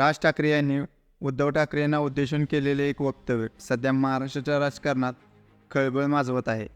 राज ठाकरे यांनी उद्धव ठाकरे यांना उद्देशून केलेले एक वक्तव्य सध्या महाराष्ट्राच्या राजकारणात खळबळ माजवत आहे.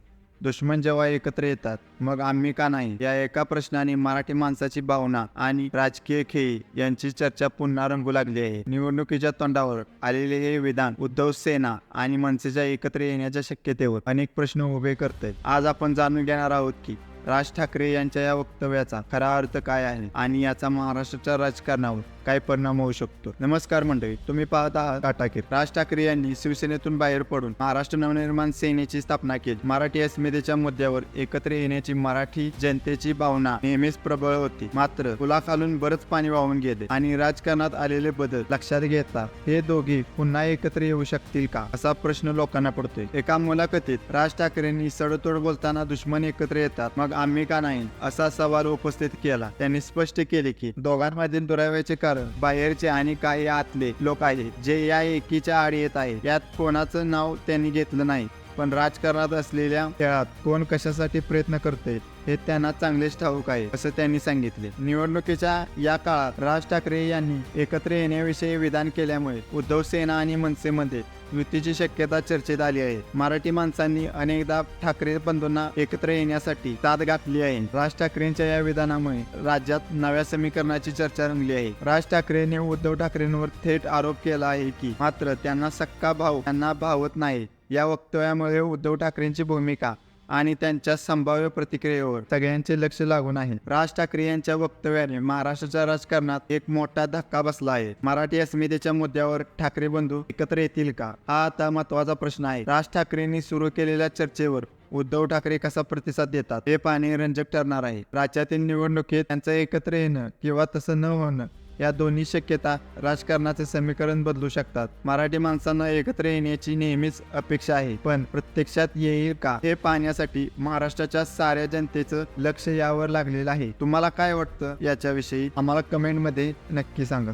दुश्मन जेव्हा एकत्र येतात मग आम्ही का नाही? या एका प्रश्नाने मराठी माणसाची भावना आणि राजकीय खेळी यांची चर्चा पुन्हा रंगू लागली आहे. निवडणुकीच्या तोंडावर आलेले हे विधान उद्धव सेना आणि मनसेच्या एकत्र येण्याच्या शक्यतेवर अनेक प्रश्न उभे करते आज आपण जाणून घेणार आहोत की राज ठाकरे यांच्या या वक्तव्याचा खरा अर्थ काय आहे आणि याचा महाराष्ट्राच्या राजकारणावर काय परिणाम होऊ शकतो? नमस्कार मंडळी तुम्ही पाहत आहात टाटाकीर राज ठाकरे यांनी शिवसेनेतून बाहेर पडून महाराष्ट्र नवनिर्माण सेनेची स्थापना केली. मराठी अस्मितेच्या मुद्द्यावर एकत्र येण्याची मराठी जनतेची भावना नेहमीच प्रबळ होती. मात्र पुलाखालून बरंच पाणी वाहून गेले आणि राजकारणात आलेले बदल लक्षात घेता हे दोघे पुन्हा एकत्र येऊ शकतील का असा प्रश्न लोकांना पडतोय. एका मुलाखतीत राज ठाकरेंनी सडतोड बोलताना दुश्मन एकत्र येतात मग आम्ही का नाही? असा सवाल उपस्थित केला. त्यांनी स्पष्ट केले की दोघांमधील दुराव्याचे कारण बाहेरचे आणि काही आतले लोक आहेत जे या एकीच्या आड येत आहे यात कोणाचं नाव त्यांनी घेतलं नाही. पण राजकारणात असलेल्या खेळात कोण कशासाठी प्रयत्न करते हे त्यांना चांगलेच ठाऊक आहे असं त्यांनी सांगितले. निवडणुकीच्या या काळात राज ठाकरे यांनी एकत्र येण्याविषयी विधान केल्यामुळे उद्धव सेना आणि मनसेमध्ये युतीची शक्यता चर्चेत आली आहे. मराठी माणसांनी अनेकदा ठाकरे बंधूंना एकत्र येण्यासाठी ताद घातली आहे. राज ठाकरेंच्या या विधानामुळे राज्यात नव्या समीकरणाची चर्चा रंगली आहे. राज ठाकरेने उद्धव ठाकरेंवर थेट आरोप केला आहे की मात्र त्यांना सक्का भाऊ त्यांना भावत नाही. या वक्तव्यामुळे उद्धव ठाकरेंची भूमिका आणि त्यांच्या संभाव्य प्रतिक्रियेवर सगळ्यांचे लक्ष लागून आहे. राज ठाकरे यांच्या वक्तव्याने महाराष्ट्राच्या राजकारणात एक मोठा धक्का बसला आहे. मराठी अस्मितेच्या मुद्द्यावर ठाकरे बंधू एकत्र येतील का? हा आता महत्त्वाचा प्रश्न आहे. राज ठाकरेंनी सुरू केलेल्या चर्चेवर उद्धव ठाकरे कसा प्रतिसाद देतात? हे पाहणे रंजक ठरणार आहे. राज्यातील निवडणुकीत त्यांचं एकत्र येणं किंवा तसं न होणं या दोन्ही शक्यता राजकारणाचे समीकरण बदलू शकतात. मराठी माणसांना एकत्र येण्याची नेहमीच अपेक्षा आहे. पण प्रत्यक्षात येईल का? हे पाहण्यासाठी महाराष्ट्राच्या साऱ्या जनतेचं लक्ष यावर लागलेलं आहे. तुम्हाला काय वाटतं याच्याविषयी? आम्हाला कमेंटमध्ये नक्की सांगा.